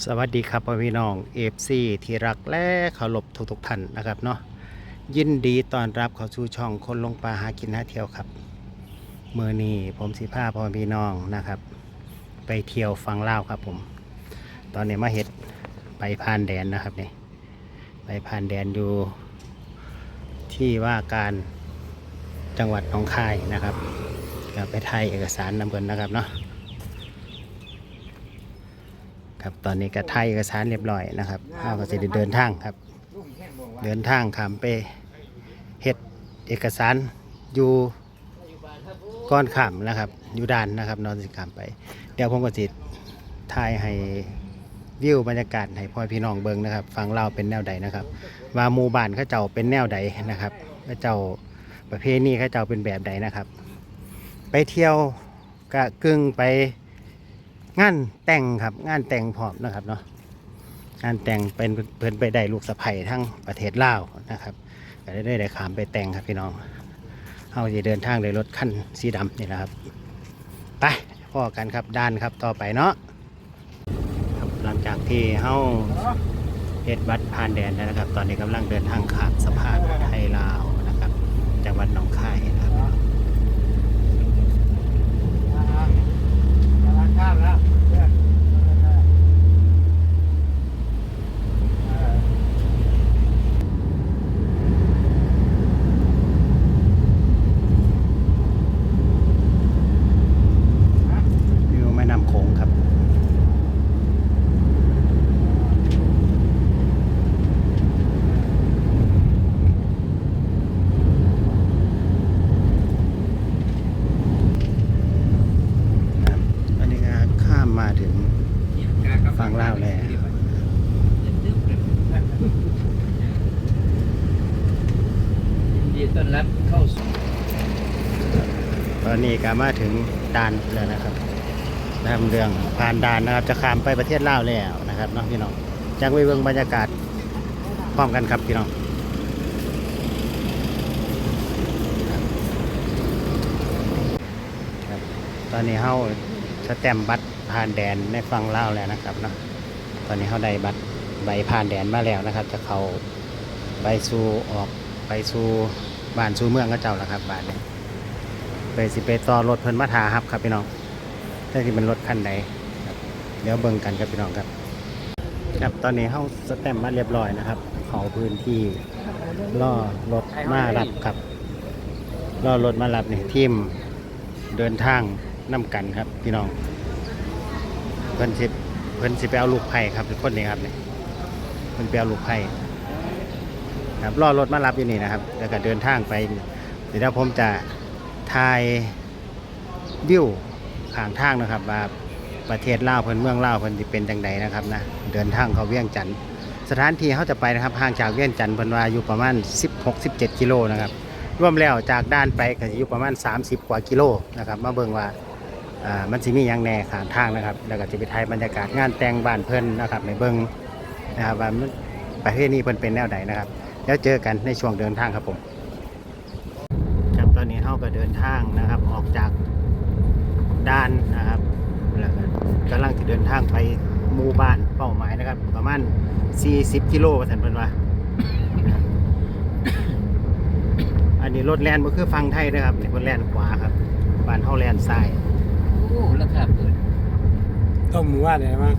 สวัสดีครับพี่น้องเอฟซีที่รักและเคารพทุกๆท่านนะครับเนาะยินดีต้อนรับเข้าสู่ช่องคนลงปลาหากินหาเที่ยวครับเมื่อนี้ผมสิพาพ่อพี่น้องนะครับ ไปเที่ยวฟังเล่าครับผม ตอนนี้มาเห็ดไปผ่านแดนนะครับนี่ไปผ่านแดนอยู่ที่ว่าการจังหวัดหนองคายนะครับก็ไปถ่ายเอกสารนำเงินนะครับเนาะ ครับตอนนี้ก็ถ่ายเอกสารเรียบร้อยนะครับเราก็จะเดินทางครับ เดินทางขามไปเฮ็ดเอกสารอยู่ก้อนขามนะครับ อยู่ด่านนะครับนอนสิขามไป เดี๋ยวผมก็จะถ่ายให้วิวบรรยากาศให้พ่อพี่น้องเบิ่งนะครับ ฟังเล่าเป็นแนวใดนะครับ ว่าหมู่บ้านเขาเจ้าเป็นแนวใดนะครับเขาเจ้าประเพณีเขาเจ้าเป็นแบบใดนะครับ ไปเที่ยวกะกึ่งไป งานแต่งครับ งานแต่งพร้อมนะครับเนาะงานแต่งเป็นเพิ่นไปได้ลูกสะใภ้ทั้งประเทศลาวนะครับก็ได้ได้ได้ขามไปแต่งครับพี่น้องเขาจะเดินทางโดยรถคันสีดำนี่แหละครับไปพ่อกันครับด้านครับต่อไปเนาะครับหลังจากที่เฮาเฮ็ดบัตรผ่านแดนแล้วนะครับ ตอนนี้กำลังเดินทางข้ามสะพานไทยลาวนะครับจังหวัดหนองคายนะครับ ข้ามแล้วแม่น้ำโขงครับ ครับอันนี้ก็ข้ามมาถึง ฟังเล่าแล้ว ยิน ดีต้อนรับเข้าสู่ตอนนี้ก็มาถึงด่านแล้วนะครับนำเรื่องผ่านด่านนะครับ จะข้ามไปประเทศลาวแล้วนะครับเน้องพี่น้องจังไปเบิ่งบรรยากาศพร้อมกันครับพี่น้องตอนนี้เฮาสแตมบัตรผ่านแดนในฝั่งลาวแล้วนะครับเนาะตอนนี้เฮาได้บัตรใบผ่านแดนมาแล้วนะครับ จะเข้าไปสู่ออกไปสู่ บ้านสู่เมืองก็เจ้าล้วครับบ้านนี้ไปสิไปต่อรถเพิ่นมาทาครับครับพี่น้องได้ที่เป็นรถคันใดครับเดี๋ยวเบิ่งกันครับพี่น้องครับ ครับตอนนี้เข้าสแตมป์มาเรียบร้อยนะครับเขาพื้นที่ล่อรถมารับครับล่อรถมารับนี่ทีมเดินทางนํกันครับ พี่น้อง เพิ่นสิเพิ่นสิไปเอาลูกไผ่ครับคนนี่ครับนี่เพิ่นไปเอาลูกไผ่ ครับล่อรถมารับอยู่นี่นะครับ แล้วก็เดินทางไป เดี๋ยวผมจะถ่ายวิวข้างทางนะครับว่าประเทศลาวเพิ่นเมืองลาวเพิ่นสิเป็นจังใดนะครับนะเดินทางเขาเวียงจันทน์สถานที่เขาจะไปนะครับห่างจากเวียงจันทน์เพิ่นว่าอยู่ประมาณ 16-17 กิโลนะครับรวมแล้วจากด้านไปก็อยู่ประมาณ 30 กว่ากิโลนะครับมาเบิ่งว่าอ่ามันสิมียังแหน่ข้างทางนะครับ แล้วก็จะไปถ่ายบรรยากาศงานแต่งบ้านเพิ่นนะครับในเบิ่งนะครับว่าประเทศนี้เพิ่นเป็นแนวใดนะครับ แล้วเจอกันในช่วงเดินทางครับผม ครับตอนนี้เขาก็เดินทางนะครับ ออกจากด้านนะครับแล้วก็กำลังจะเดินทางไปหมู่บ้านเป้าหมายนะครับ ประมาณ 40 กิโลว่าสันเพิ่นว่าอันนี้รถแลนมันคือฟังไทยนะครับนี่เพิ่นแลนขวาครับบ้านเฮาแลนซ้ายโอ้ราคาเปิดต้มหมูว่าไหนบ้าง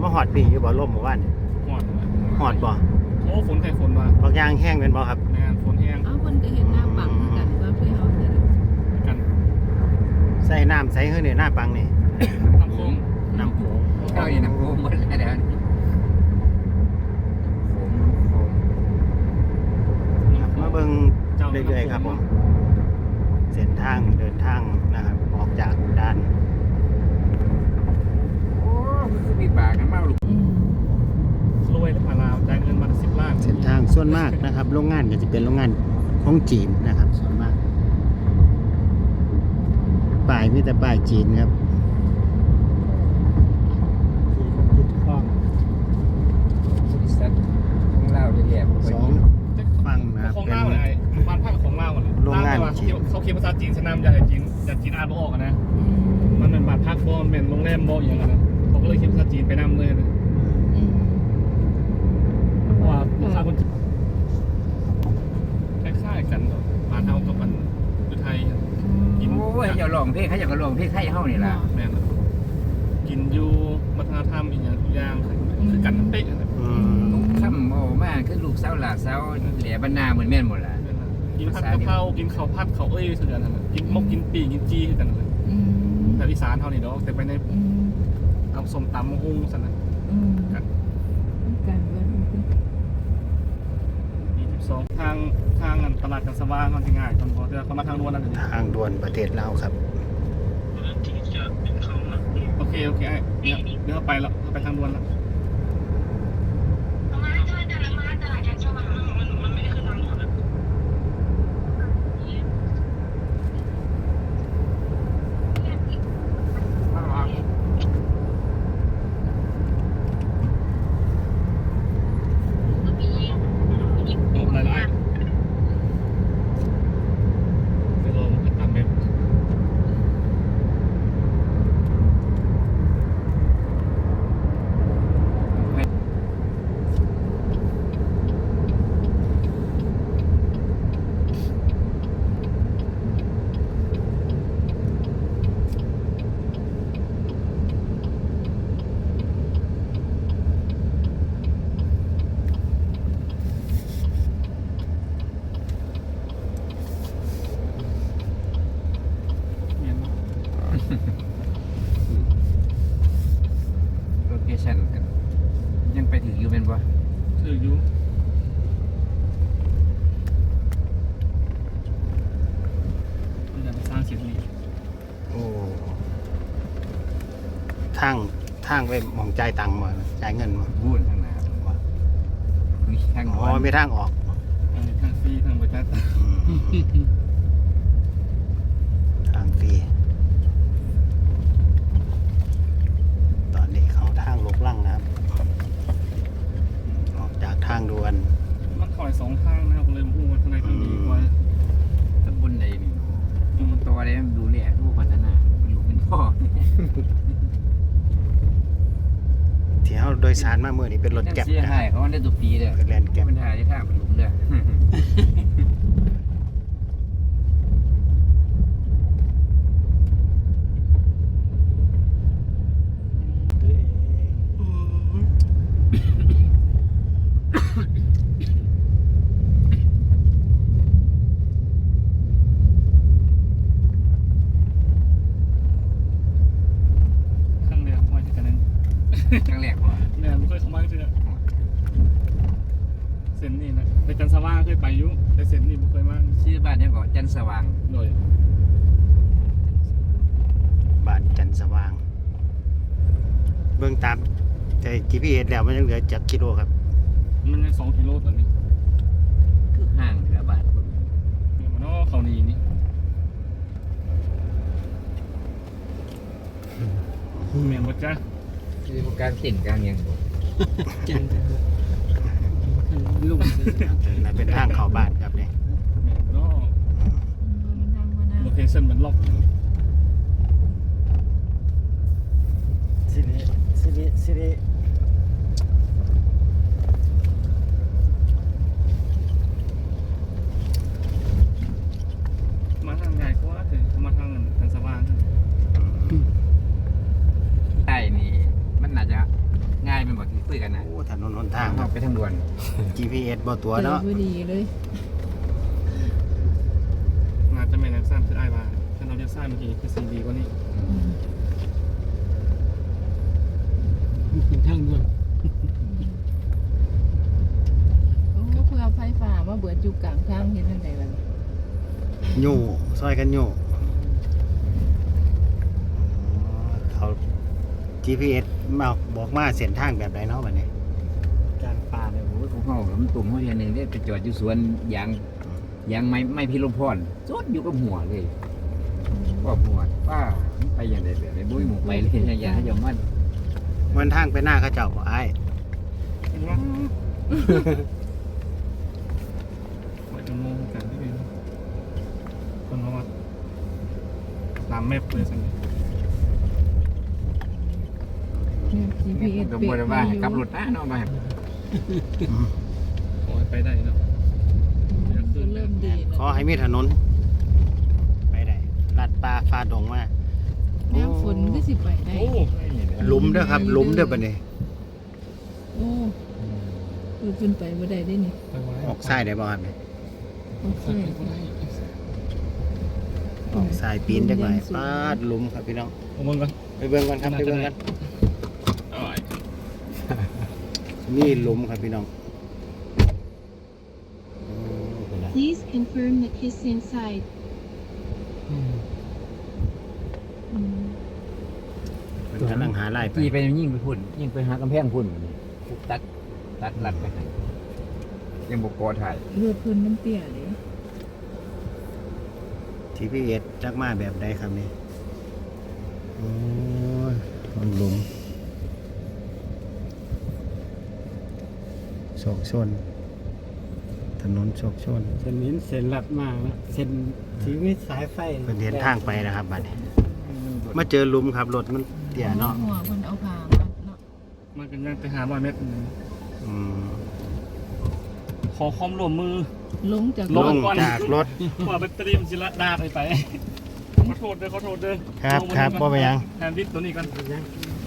มาหอดปีอยู่บ่ล่มหมู่บ้านหอดหอดบ่โอ้ฝนใครฝนมาบักยางแห้งเป็นบ่ครับงานฝนแห้งเอาคนก็เห็นหน้าปังคือกันว่าเพื่อเอาเงินกันใส่น้ำใส่เฮือนี่หน้าปังนี่น้ำโค้งน้ำโขงเข้าอยู่น้ำโค้งหมดแล้วเดี๋ยวนี้ครับมาเบิ่งเรื่อยๆครับผมเส้นทางเดินทางนะครับออกจากด้านโอ้มันจะมีปากกันมากลูก อืมสโลว์ผ่านลาวจ่ายเงินมาสิบล้านเส้นทางส่วนมากนะครับ โรงงานก็จะเป็นโรงงานของจีนนะครับ ส่วนมากป้ายมีแต่ป้ายจีนครับติดคลองบริษัทของเราเรียบๆสองฝั่งนะครับของเป็น เล่าอะไรบ้านพักของเล่าอะไรโรงงานว่าจีนเขาเขียนภาษาจีนสนามอยากให้จีนอยากจีนอ่านไม่ออกอะนะ มันเป็นบ้านพักบ่มันเป็นโรงแรมบ่อย่างนั้นนะเขาก็เลยเขียนภาษาจีนไปนำเลยนะ จะลองเพลงเขาอยากจะลองเพลงไทยเฮานี่ล่ะแม่นบกินอยู่วัฒนธรรมอีกอย่างทุกอย่างคือกันเป๊ะนะครับอืมคำเว้ามาคือลูกสาวหลานสาวแหลียบรรณาเหมือนแม่นหมดล่ะ แม่นกินผัดกะเพรากินข้าวผัดข้าวเอ้ยคือกันนะครกินมกกินปีกินจีคือกันเลยแต่อีสานเฮานี่ดอกแต่ไปในเอาส้มตำมาหุงสันนะกันกันเบิด 12 ทางทางอันตลาดกันสว่างมันสิง่ายคนบ่แต่เขามาทางด่วนนั่นน่ะทางด่วนประเทศลาวครับ โอเคโอเคเดี๋ยวเดี๋ยวไปแล้วไปทางด่วนแล้ว ไปถึงอยู่เป็นบ่คืออยู่เราอยากไปสร้างเสรีโอ้ทางทางไปหมองจ่ายตังค์มาจ่ายเงินมาพูดข้างหน้ามีทางอ๋อไม่ทางออกทางทางฟรีทางบริการอืมทางฟรีตอนนี้เขาทางลกลั่งนะครับออกจากทางด่วน มันคอยสองทางนะครับเลยมาพูดว่าทางไหนทางดีกว่า ตำบลใดนี่มันตัวอะไรมันดูแลดูพัฒนาอยู่เป็นพ่อ ที่เขาโด ยสารมาเมื่อนี้เป็นรถยังแก๊ปเสียนะหายเขาได้ตัวปีเลยเป็นแลนด์แก๊ปเป็นทางที่ทางเป็นหลุมเลย ข้างเดียวคอยจะกันนั้น ครั้งแรกว่าเนี่ยไม่เคยเข้ามาจริงๆอะเซนนี่นะไปจันทร์สว่างเคยไปอยู่แต่เซนนี่ไม่เคยมาชื่อบ้านเนี่ยก็จันทร์สว่างโดยบ้านจันทร์สว่าง เบื้องตามแต่ GPS แล้วมันยังเหลือจักกิโลครับ มันยังสองกิโลตอนนี้คือห่างเหลือบ้านคนเนี่ยมันก็เขานีนี่เมียนวัดจ้า คือพวกการเต้นการยังบ่ลูกนั่นเป็นทางเข้าบ้านครับเนี่ยเมียนก็มันทางมานะโลเคชั่นมันล็อกสิริสิริสิริ มาทางใหญ่กว่าถึงมาทางจันทร์สว่าง ใต้นี่มันน่าจะง่ายเป็นบ่ที่คุยกันนะ โอ้ถนนหนทางค อ รั อบ กไปทางด่ วน GPS บ่ตัวเนาะจอพอดีเลยงานจะไม่นักสร้างคือไอ้บาถ้าเราจะสร้างเมื่อกี้คือซีดีกว่านี้อืมทางด่วนโอ้เพื่อไฟฟ้ามาเบิดอยู่กลางทางเห็นทางใดบ้างยู่ซอยกันยู่อ๋อเขา GPS มาบอกมาเส้นทางแบบไหนเนาะบัดนี้การป่า เนี่ยโอ้ยของเฮาก็มันตุ่มเฮาเทียหนึงได้ไปจอดอยู่สวนยางยางไม้ไม้พิรมพรจอดอยู่กับหัวเลยก็หัวป้ามันไปอย่างไรแบบนี้บุ้ยหมูไปเลยอย่างให้ยอมมันมันทางไปหน้าเขาเจ้าบ่อ้ายไว้จนโมงกันที่เป็นคนมาว่าตามแมพเลยสิเนี่ยเนี่ย GPS ก็บ่ได้ว่าให้กลับรถนะเนาะมาให้ ขอให้ไปได้เนาะก็เริ่มดีขอให้มีถนน ไปได้ลัดปลาฟ้าดงมาน้ำฝนก็สิไปได้ โอ้หลุมเด้อครับหลุมเด้อบัดนี้โอ้เออขึ้นไปบ่ได้ได้นี่ไปไว้ออกซ้ายได้บ่ครับเนี่ยโอเคออกซ้ายปีนจักหน่อยปาดหลุมครับพี่น้อง เอามึงก่อนไปเบิ่งกันครับไปเบิ่งกัน เอาไว้ นี่หลุมครับพี่น้องโอ้เป็นไร Please confirm that he's inside. อืมเพิ่นกำลังหาลายไปขี่ไปยิ่งไปพุ่น ยิ่งไปหากำแพงพุ่นตัดตัดลัดไปให้ยังบกกอถ่ายเลือดเพิ่นน้ำเตี้ยเลย ทีพีเอสจักมาแบบใดครับนี่โอ้ยมันหลุม โชคชน ถนนโชคชนเส้นนี้เส้นหลัดมากนะเส้นชีวิตสายไฟเป็นเดินทางไปนะครับบัดนี้มาเจอหลุมครับรถมันเตี้ยเนาะหัวเพิ่นเอาผ้ามัดเนาะมันกันยังไปหาร้อยเมตรอืมขอความร่วมมือลงจากลลงงก่อนจากรถว่าแบตเตอรี่มันสิละดาดไปไปขอโทษเด้อขอโทษเด้อครับครับบ่ไปนหยังแทนวิทย์ตัวนี้กัน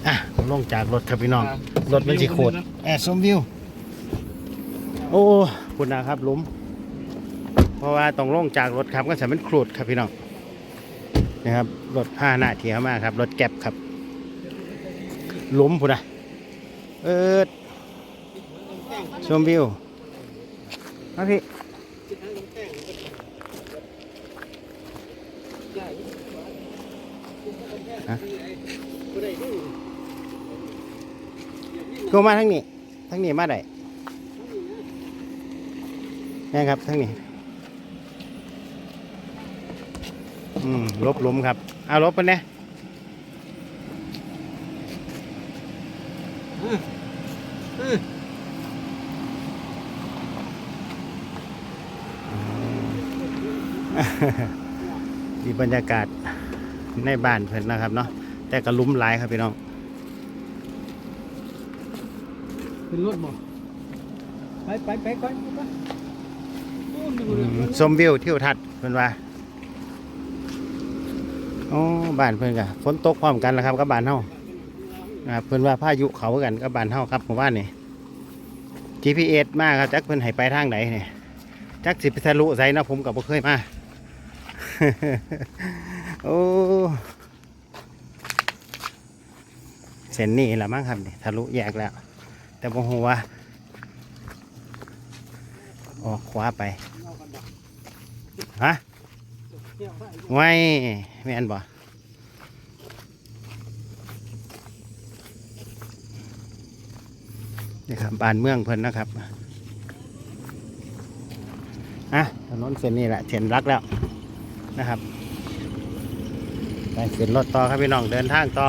อะลงจากรถครับพี่น้องอะรถมันสิโคตรแอบชมวิวโอ้คุณนะครับลุมเพราะว่าต้องลงจากรถครับก็จะเป็นครูดครับพี่น้องนะครับรถผ้าหน้าเทียมากครับ รถแก็บครับลุมพุ่นะเออชมวิวมาพี่ก็มาทั้งนี้ทั้งนี้มาได้ นี่ครับทั้งนี้อืมลบลุมครับเอาลบไปเนี่ยดีบรรยากาศในบ้านเพิ่นนะครับเนาะแต่ก็หลุมหลายครับพี่น้องเป็นรถบ่ไปไปไปก่อนไปโอ้ดู อื เลย ม ชมวิวทิวทัศน์เพิ่นว่าโอ้บ้านเพิ่นกะฝนตกพร้อมกันแล้วครับกับบ้านเฮาครับเพิ่นว่าพายุเขากันกับบ้านเฮาครับหมู่บ้านนี่ GPS มาครับจักเพิ่นให้ไปทางไหนเนี่ยจักสิไปทะลุไสนะผมก็บ่เคยมาโอ้เส้นนี้ละมั้งครับนี่ทะลุแยกแล้ว แต่บ่ฮู้ว่าออกขวาไป ฮะไว้แม่นบ่นี่ครับบ้านเมืองเพิ่นนะครับอะถนนเส้นนี้แหละเส้นรักแล้วนะครับไปขึ้นรถต่อครับพี่น้องเดินทางต่อ